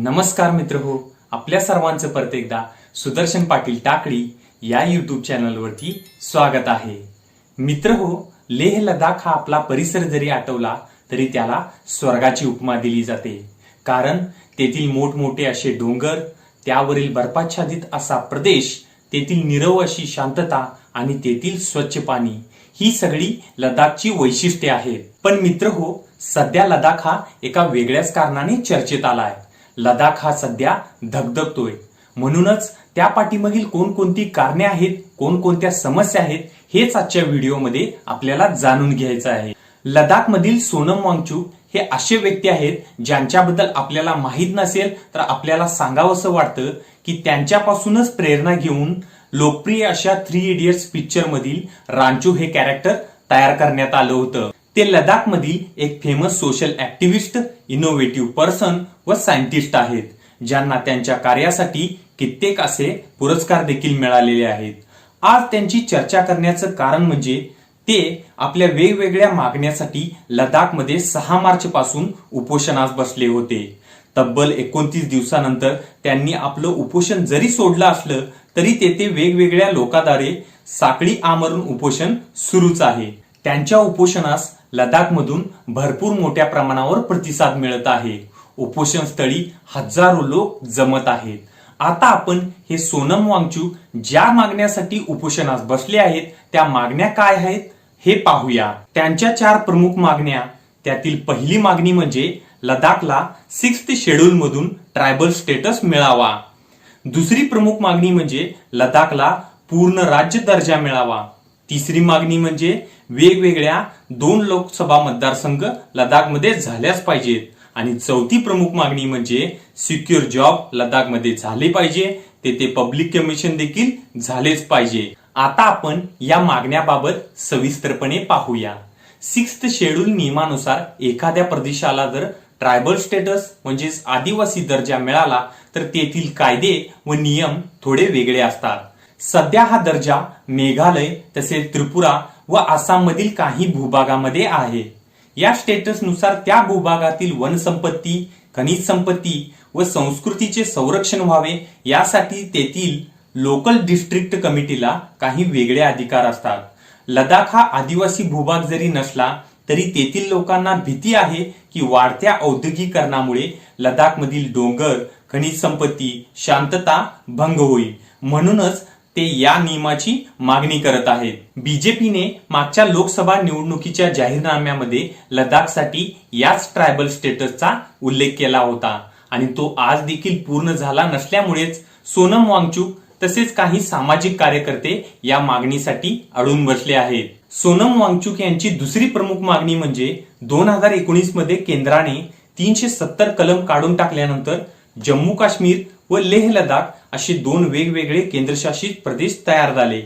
नमस्कार मित्र हो आपल्या सर्वांचं परत एकदा सुदर्शन पाटील टाकळी या यूट्यूब चॅनलवरती स्वागत आहे. मित्र हो लेह लडाख हा आपला परिसर जरी आठवला तरी त्याला स्वर्गाची उपमा दिली जाते. कारण तेथील मोठमोठे असे डोंगर त्यावरील बर्फाच्छादित असा प्रदेश तेथील निरव अशी शांतता आणि तेथील स्वच्छ पाणी ही सगळी लडाखची वैशिष्ट्ये आहेत. पण मित्र हो सध्या लडाख हा एका वेगळ्याच कारणाने चर्चेत आलाय. लडाख हा सध्या धगधगतोय. म्हणूनच त्या पाठीमागील कोणकोणती कारणे आहेत कोणकोणत्या समस्या आहेत हेच आजच्या व्हिडिओमध्ये आपल्याला जाणून घ्यायचं आहे. लडाखमधील सोनम वांगचू हे असे व्यक्ती आहेत ज्यांच्याबद्दल आपल्याला माहीत नसेल तर आपल्याला सांगावंसं वाटतं की त्यांच्यापासूनच प्रेरणा घेऊन लोकप्रिय अशा थ्री इडियट्स पिक्चरमधील रांचू हे कॅरेक्टर तयार करण्यात आलं होतं. ते लडाख मधील एक famous social activist innovative person व सायंटिस्ट आहेत ज्यांना त्यांच्या कार्यासाठी कित्येक असे पुरस्कार देखील मिळालेले आहेत. आज त्यांची चर्चा करण्याचं कारण म्हणजे ते आपल्या वेगवेगळ्या मागण्यासाठी लडाखमध्ये सहा मार्च पासून उपोषणास बसले होते. तब्बल एकोणतीस दिवसानंतर त्यांनी आपलं उपोषण जरी सोडलं असलं तरी तेथे वेगवेगळ्या लोकाद्वारे साखळी आमरून उपोषण सुरूच आहे. त्यांच्या उपोषणास लडाखमधून भरपूर मोठ्या प्रमाणावर प्रतिसाद मिळत आहे. उपोषण स्थळी हजारो लोक जमत आहेत. आता आपण हे सोनम वांगचू ज्या मागण्यासाठी उपोषणास बसले आहेत त्या मागण्या काय आहेत हे पाहूया. त्यांच्या चार प्रमुख मागण्या त्यातील पहिली मागणी म्हणजे लडाखला सिक्स्थ शेड्यूल मधून ट्रायबल स्टेटस मिळावा. दुसरी प्रमुख मागणी म्हणजे लडाखला पूर्ण राज्य दर्जा मिळावा. तिसरी मागणी म्हणजे वेगवेगळ्या दोन लोकसभा मतदारसंघ लडाखमध्ये झाल्याच पाहिजेत. आणि चौथी प्रमुख मागणी म्हणजे सिक्युअर जॉब लडाखमध्ये झाले पाहिजे. तेथे पब्लिक कमिशन देखील झालेच पाहिजे. आता आपण या मागण्याबाबत सविस्तरपणे पाहूया. सिक्स्थ शेड्यूल नियमानुसार एखाद्या प्रदेशाला जर ट्रायबल स्टेटस म्हणजेच आदिवासी दर्जा मिळाला तर तेथील कायदे व नियम थोडे वेगळे असतात. सध्या हा दर्जा मेघालय तसेच त्रिपुरा व आसाममधील काही भूभागामध्ये आहे. या स्टेटसनुसार त्या भूभागातील वनसंपत्ती खनिज संपत्ती व संस्कृतीचे संरक्षण व्हावे यासाठी तेथील लोकल डिस्ट्रिक्ट कमिटीला काही वेगळे अधिकार असतात. लडाख हा आदिवासी भूभाग जरी नसला तरी तेथील लोकांना भीती आहे की वाढत्या औद्योगिकरणामुळे लडाखमधील डोंगर खनिज संपत्ती शांतता भंग होईल. म्हणूनच ते या नियमाची मागणी करत आहेत. बीजेपीने मागच्या लोकसभा निवडणुकीच्या जाहीरनाम्यामध्ये लडाखसाठी याच ट्रायबल स्टेटसचा उल्लेख केला होता. आणि तो आज देखील पूर्ण झाला नसल्यामुळेच सोनम वांगचूक तसेच काही सामाजिक कार्यकर्ते या मागणीसाठी अडून बसले आहेत. सोनम वांगचूक यांची दुसरी प्रमुख मागणी म्हणजे दोन हजार एकोणीसमध्ये केंद्राने तीनशे सत्तर कलम काढून टाकल्यानंतर जम्मू काश्मीर व लेह लडाख अशी दोन वेगवेगळे केंद्रशासित प्रदेश तयार झाले.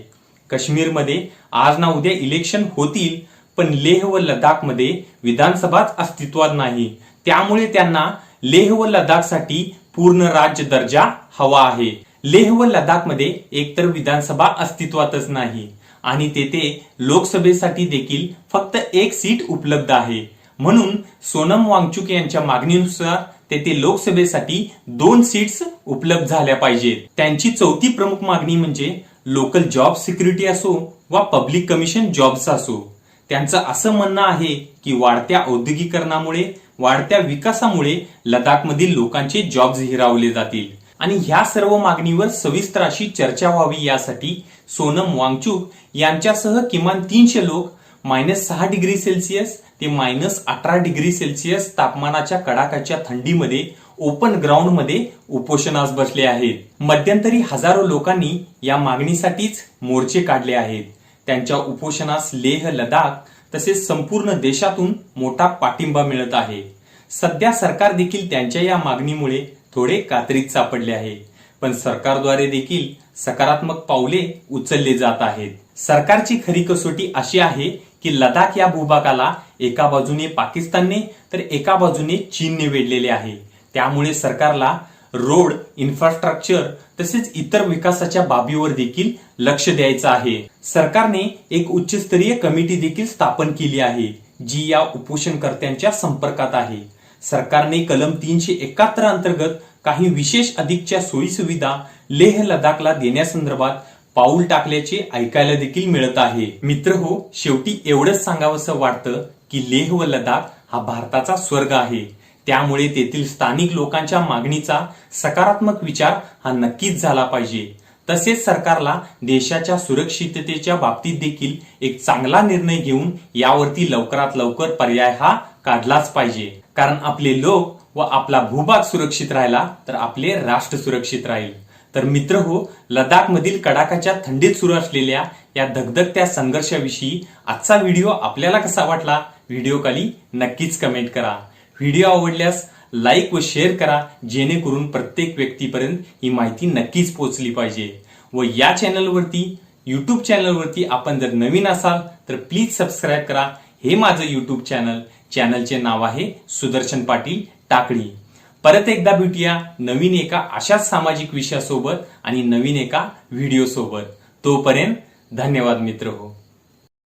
काश्मीरमध्ये आज ना उद्या इलेक्शन होतील पण लेह व लडाखमध्ये विधानसभाच अस्तित्वात नाही. त्यामुळे त्यांना लेह व लडाखसाठी पूर्ण राज्य दर्जा हवा आहे. लेह व लडाखमध्ये एकतर विधानसभा अस्तित्वातच नाही. आणि तेथे लोकसभेसाठी देखील फक्त एक सीट उपलब्ध आहे. म्हणून सोनम वांगचुक यांच्या मागणीनुसार तेथे लोकसभेसाठी दोन सीट्स उपलब्ध झाल्या पाहिजेत. त्यांची चौथी प्रमुख मागणी म्हणजे लोकल जॉब सिक्युरिटी असो वा पब्लिक कमिशन जॉब्स असो. त्यांचं असं म्हणणं आहे की वाढत्या औद्योगिकरणामुळे वाढत्या विकासामुळे लडाखमधील लोकांचे जॉब्स हिरावले जातील. आणि ह्या सर्व मागणीवर सविस्तर अशी चर्चा व्हावी यासाठी सोनम वांगचूक यांच्यासह किमान तीनशे लोक मायनस सहा डिग्री सेल्सिअस ते मायनस अठरा डिग्री सेल्सिअस तापमानाच्या कडाक्याच्या थंडीमध्ये ओपन ग्राउंडमध्ये उपोषणास बसले आहेत. मध्यंतरी हजारो लोकांनी या मागणीसाठीच मोर्चे काढले आहेत. त्यांच्या उपोषणास लेह लडाख तसेच संपूर्ण देशातून मोठा पाठिंबा मिळत आहे. सध्या सरकार देखील त्यांच्या या मागणीमुळे थोडे कात्रीत सापडले आहे. पण सरकारद्वारे देखील सकारात्मक पावले उचलले जात आहेत. सरकारची खरी कसोटी अशी आहे की लडाख या भूभागाला एका बाजूने पाकिस्तानने तर एका बाजूने चीनने वेढलेले आहे. त्यामुळे सरकारला रोड इन्फ्रास्ट्रक्चर तसेच इतर विकासाच्या बाबीवर देखील लक्ष द्यायचं आहे. सरकारने एक उच्चस्तरीय कमिटी देखील स्थापन केली आहे जी या उपोषणकर्त्यांच्या संपर्कात आहे. सरकारने कलम तीनशे एकाहत्तर अंतर्गत काही विशेष अधिकच्या सोयीसुविधा लेह लडाखला देण्यासंदर्भात पाऊल टाकल्याचे ऐकायला देखील मिळत आहे. मित्र हो शेवटी एवढंच सांगावंसं वाटतं की लेह व लडाख हा भारताचा स्वर्ग आहे. त्यामुळे तेथील स्थानिक लोकांच्या मागणीचा सकारात्मक विचार हा नक्कीच झाला पाहिजे. तसेच सरकारला देशाच्या सुरक्षिततेच्या बाबतीत देखील एक चांगला निर्णय घेऊन यावरती लवकरात लवकर पर्याय हा काढलाच पाहिजे. कारण आपले लोक व आपला भूभाग सुरक्षित राहिला तर आपले राष्ट्र सुरक्षित राहील. तर मित्र हो लडाख मधील कडाकाच्या थंडीत सुरू असलेल्या या धगधगत्या संघर्षाविषयी आजचा व्हिडिओ आपल्याला कसा वाटला? व्हिडिओ खाली नक्कीच कमेंट करा. व्हिडिओ आवडल्यास लाईक व शेअर करा जेणेकरून प्रत्येक व्यक्तीपर्यंत ही माहिती नक्कीच पोहोचली पाहिजे. व या चॅनलवरती यूट्यूब चॅनलवरती आपण जर नवीन असाल तर प्लीज सबस्क्राईब करा. हे माझं यूट्यूब चॅनल. चॅनलचे नाव आहे सुदर्शन पाटील टाकळी. परत एकदा भेटूया नवीन एका अशाच सामाजिक विषयासोबत आणि नवीन एका व्हिडिओ सोबत. तोपर्यंत धन्यवाद मित्र हो.